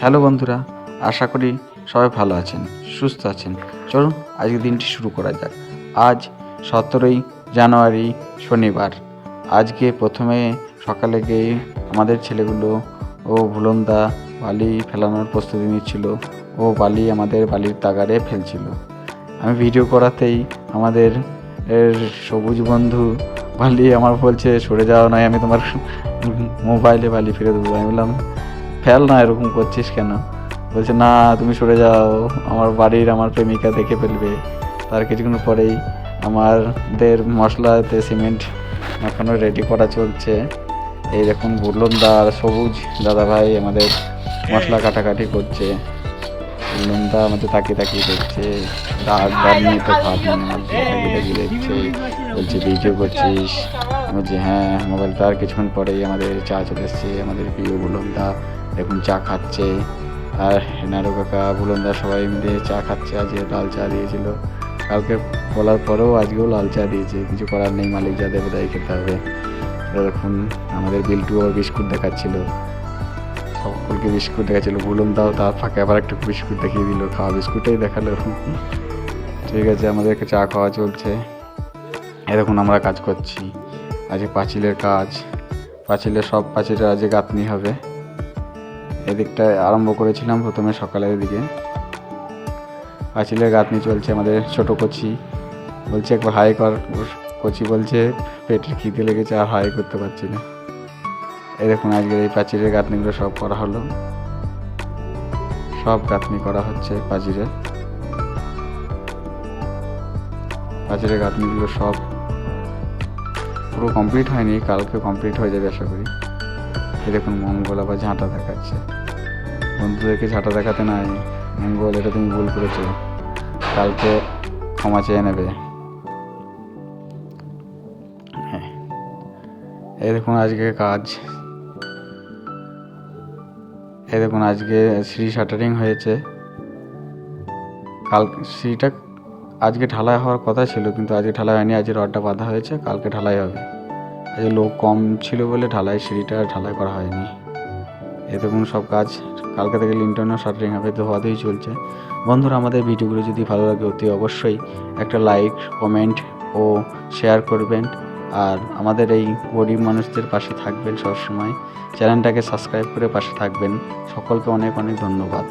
Hello বন্ধুরা, আশা করি সবাই ভালো আছেন, সুস্থ আছেন। চলুন, আজকের দিনটি শুরু করা যাক। আজ সতেরোই জানুয়ারি শনিবার। আজকে প্রথমে সকালে গিয়ে আমাদের ছেলেগুলো ও ভুলন্দা বালি ফেলানোর প্রস্তুতি নিচ্ছিল ও বালি আমাদের বালির তাগারে ফেলছিল। আমি ভিডিও করাতেই আমাদের এর সবুজ বন্ধু বালি আমার বলছে, সরে যাওয়া নয় আমি তোমার মোবাইলে বালি ফিরে দেবো। আমি বললাম ফেল না এরকম করছিস কেন বলছে না তুমি সরে যাও আমার বাড়ির আমার প্রেমিকা দেখে ফেলবে তার কিছুক্ষণ পরেই আমাদের মশলাতে সিমেন্ট এখনও রেডি করা চলছে এই দেখুন বুলন্দা আর সবুজ দাদা ভাই আমাদের মশলা কাটাকাটি করছে বুলন্দা আমাদের তাকিয়ে তাকিয়ে দেখছে রাগ রাগ নিয়ে তো ভাব তাকিয়ে দেখছে বলছে ভিডিও করছিস বলছি হ্যাঁ মোবাইলটা আর কিছুক্ষণ পরেই আমাদের চা চলে এসছে আমাদের প্রিয় বুলন্দা দেখুন, চা খাচ্ছে। আর নাড়ু কাকা, বুলন্দা সবাই মিলে চা খাচ্ছে, আজকে লাল চা দিয়েছিল। কালকে বলার পরেও আজকেও লাল চা দিয়েছে। কিছু করার নেই, মালিক যা দেবে তাই খেতে হবে। এখন আমাদের বিল্টু আবার বিস্কুট দেখাচ্ছিল। সকলকে বিস্কুট দেখাচ্ছিল। বুলন্দাও তার ফাঁকে আবার একটু বিস্কুট দেখিয়ে দিল। খাওয়া বিস্কুটটাই দেখাল। ঠিক আছে, আমাদেরকে চা খাওয়া চলছে। এরকম আমরা কাজ করছি। আজকে পাঁচিলের কাজ। পাঁচিলের সব পাঁচিলের আজকে গাঁথনি হবে। এদিকটা আরম্ভ করেছিলাম প্রথমে সকালের দিকে। পাঁচিলের গাঁথনি চলছে আমাদের ছোট কচি। বলছে একবার হাই কর, কচি বলছে, পেটের খিদে লেগেছে আর হাই করতে পারছি না। দেখুন, আজকের এই পাঁচিলের গাঁথনিগুলো সব করা হলো। সব গাঁথনি করা হচ্ছে পাঁচিলের পাঁচিলের গাঁথনিগুলো সব পুরো কমপ্লিট হয়নি, কালকে কমপ্লিট হয়ে যাবে আশা করি। দেখুন মঙ্গল আবার ঝাঁটা দেখাচ্ছে। বন্ধুদেরকে ঝাঁটা দেখাতে নাই। মঙ্গল, এটা তুমি ভুল করেছ। কালকে ক্ষমা চেয়ে নেবে। হ্যাঁ। এই দেখুন আজকে কাজ। এই দেখুন আজকে শ্রী শাটারিং হয়েছে। কাল শ্রীটা আজকে ঢালাই হওয়ার কথা ছিল, কিন্তু আজকে ঢালাই হয়নি। আজকে রডটা বাঁধা হয়েছে, কালকে ঢালাই হবে। আজকে লোক কম ছিল বলে ঢালাই সিঁড়িটা ঢালাই করা হয়নি। এ দেখুন সব কাজ কালকে থেকে লিন্টনও শাটারিং হবে তো হওয়াতেই চলছে। বন্ধুরা, আমাদের ভিডিওগুলো যদি ভালো লাগে, অতি অবশ্যই একটা লাইক, কমেন্ট ও শেয়ার করবেন। আর আমাদের এই গরিব মানুষদের পাশে থাকবেন সবসময়। চ্যানেলটাকে সাবস্ক্রাইব করে পাশে থাকবেন। সকলকে অনেক অনেক ধন্যবাদ।